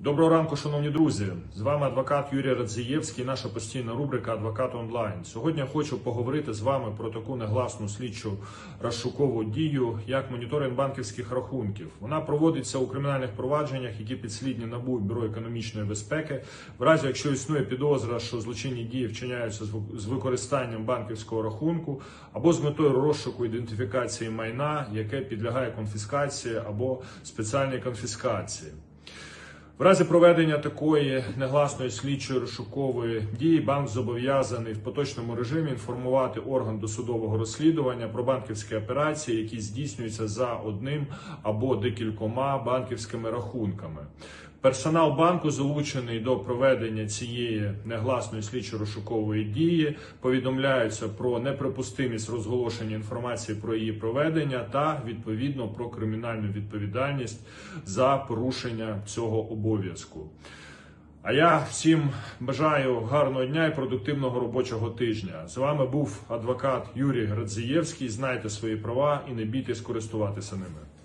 Доброго ранку, шановні друзі. З вами адвокат Юрій Радзієвський, наша постійна рубрика Адвокат онлайн. Сьогодні я хочу поговорити з вами про таку негласну слідчу розшукову дію, як моніторинг банківських рахунків. Вона проводиться у кримінальних провадженнях, які підслідні НАБУ Бюро економічної безпеки. В разі, якщо існує підозра, що злочинні дії вчиняються з використанням банківського рахунку або з метою розшуку ідентифікації майна, яке підлягає конфіскації або спеціальній конфіскації. В разі проведення такої негласної слідчої розшукової дії банк зобов'язаний в поточному режимі інформувати орган досудового розслідування про банківські операції, які здійснюються за одним або декількома банківськими рахунками. Персонал банку залучений до проведення цієї негласної слідчо-розшукової дії, повідомляються про неприпустимість розголошення інформації про її проведення та відповідно про кримінальну відповідальність за порушення цього обов'язку. А я всім бажаю гарного дня і продуктивного робочого тижня. З вами був адвокат Юрій Градзієвський. Знайте свої права і не бійтесь користуватися ними.